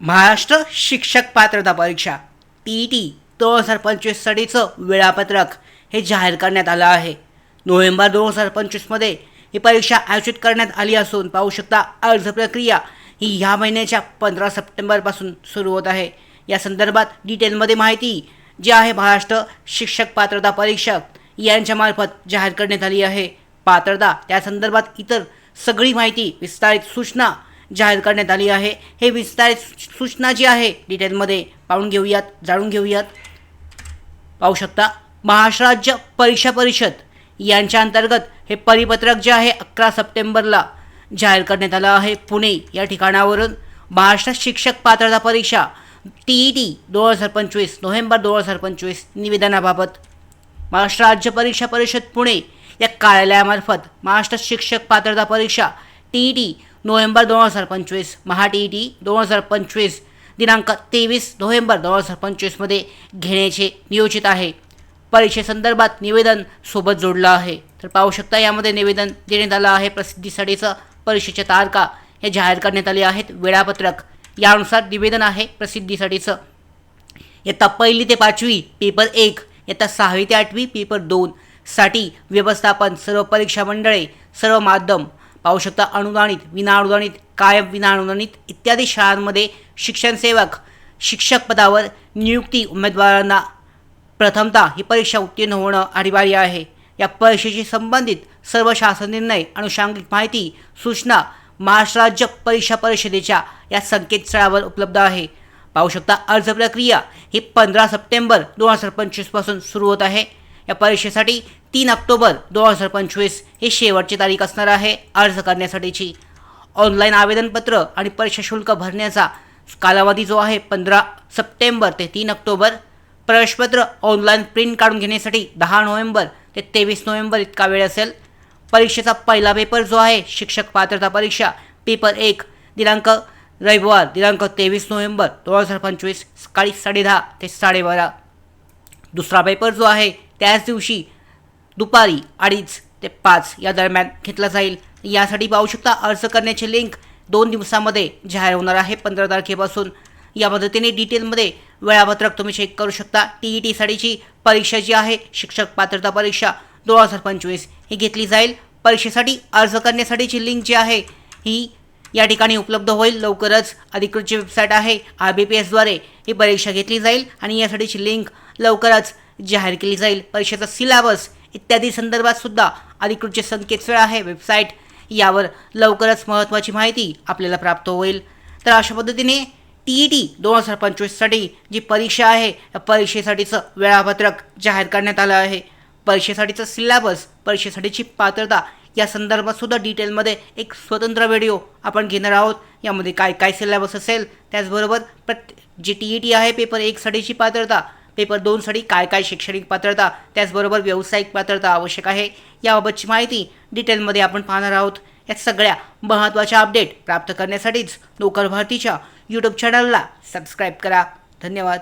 महाराष्ट्र शिक्षक पात्रता परीक्षा टी ई टी दोन हजार पंचवीससाठीचं वेळापत्रक हे जाहीर करण्यात आलं आहे. नोव्हेंबर दोन हजार पंचवीसमध्ये ही परीक्षा आयोजित करण्यात आली असून पाहू शकता अर्ज प्रक्रिया ही ह्या महिन्याच्या पंधरा सप्टेंबरपासून सुरू होत आहे. या संदर्भात डिटेलमध्ये माहिती जी आहे महाराष्ट्र शिक्षक पात्रता परीक्षक यांच्यामार्फत जाहीर करण्यात आली आहे. पात्रता त्या संदर्भात इतर सगळी माहिती विस्तारित सूचना जाहीर करण्यात आली आहे. हे विस्तारित सूचना जी आहे डिटेलमध्ये पाहून घेऊयात जाणून घेऊयात. पाहू शकता महाराष्ट्र राज्य परीक्षा परिषद यांच्या अंतर्गत हे परिपत्रक जे आहे अकरा सप्टेंबरला जाहीर करण्यात आलं आहे. पुणे या ठिकाणावरून महाराष्ट्र शिक्षक पात्रता परीक्षा टी ई टी दोन हजार पंचवीस नोव्हेंबर दोन हजार पंचवीस निवेदनाबाबत. महाराष्ट्र राज्य परीक्षा परिषद पुणे या कार्यालयामार्फत महाराष्ट्र शिक्षक पात्रता परीक्षा टी ई टी नोव्हेंबर दोन हजार पंचवीस महा टी ई टी दोन हजार पंचवीस दिनांक तेवीस नोव्हेंबर दोन हजार पंचवीसमध्ये घेण्याचे नियोजित आहे. परीक्षेसंदर्भात निवेदन सोबत जोडलं आहे. तर पाहू शकता यामध्ये निवेदन देण्यात आलं आहे. प्रसिद्धीसाठीचं परीक्षेच्या तारखा हे जाहीर करण्यात आले आहेत. वेळापत्रक यानुसार निवेदन आहे. प्रसिद्धीसाठीचं इयत्ता पहिली ते पाचवी पेपर एक. इयत्ता सहावी ते आठवी पेपर दोन साठी व्यवस्थापन सर्व परीक्षा मंडळे सर्व माध्यम पाहू शकता अनुदानित विनाअनुदानित कायम विनाअनुदानित इत्यादी शाळांमध्ये शिक्षणसेवक शिक्षक पदावर नियुक्ती उमेदवारांना प्रथमतः ही परीक्षा उत्तीर्ण होणं अनिवार्य आहे. या परीक्षेशी संबंधित सर्व शासन निर्णय अनुषंगिक माहिती सूचना महाराष्ट्र राज्य परीक्षा परिषदेच्या या संकेतस्थळावर उपलब्ध आहे. पाहू शकता अर्ज प्रक्रिया ही पंधरा सप्टेंबर दोन हजार पंचवीसपासून सुरू होत आहे. या परीक्षेसाठी तीन ऑक्टोबर दोन हजार पंचवीस ही शेवटची तारीख असणार आहे. अर्ज करण्यासाठीची ऑनलाईन आवेदनपत्र आणि परीक्षा शुल्क भरण्याचा कालावधी जो आहे पंधरा सप्टेंबर ते तीन ऑक्टोबर. प्रवेशपत्र ऑनलाईन प्रिंट काढून घेण्यासाठी दहा नोव्हेंबर ते तेवीस नोव्हेंबर इतका वेळ असेल. परीक्षेचा पहिला पेपर जो आहे शिक्षक पात्रता परीक्षा पेपर एक दिनांक रविवार दिनांक तेवीस नोव्हेंबर दोन हजार पंचवीस सकाळी साडेदहा ते साडेबारा. दुसरा पेपर जो आहे त्याच दिवशी दुपारी अडीच ते पाच या दरम्यान घेतला जाईल. यासाठी पाहू शकता अर्ज करण्याची लिंक दोन दिवसामध्ये जाहीर होणार आहे पंधरा तारखेपासून. या मदतीने डिटेलमध्ये वेळापत्रक तुम्ही चेक करू शकता. टी ई टीसाठीची परीक्षा जी आहे शिक्षक पात्रता परीक्षा दोन हजार पंचवीस ही घेतली जाईल. परीक्षेसाठी अर्ज करण्यासाठीची लिंक जी आहे ही या ठिकाणी उपलब्ध होईल. लवकरच अधिकृत जी वेबसाईट आहे आर बी पी एसद्वारे ही परीक्षा घेतली जाईल आणि यासाठीची लिंक लवकरच जाहीर केली जाईल. परीक्षेचा सिलेबस इत्यादी संदर्भात सुद्धा अधिकृत जे संकेतस्थळ आहे वेबसाईट यावर लवकरच महत्त्वाची माहिती आपल्याला प्राप्त होईल. तर अशा पद्धतीने टी ई टी दोन हजार पंचवीससाठी जी परीक्षा आहे या परीक्षेसाठीचं वेळापत्रक जाहीर करण्यात आलं आहे. परीक्षेसाठीचं सिलेबस परीक्षेसाठीची पात्रता या संदर्भातसुद्धा डिटेलमध्ये एक स्वतंत्र व्हिडिओ आपण घेणार आहोत. यामध्ये काय काय सिलेबस असेल त्याचबरोबर प्रत जी टी ई टी आहे पेपर एकसाठीची पात्रता पेपर दोनसाठी काय काय शैक्षणिक पात्रता त्याचबरोबर व्यावसायिक पात्रता आवश्यक आहे. याबाबतची माहिती डिटेलमध्ये आपण पाहणार आहोत. या सगळ्या महत्त्वाच्या अपडेट प्राप्त करण्यासाठीच नोकर भारतीच्या यूट्यूब चॅनलला सबस्क्राईब करा. धन्यवाद.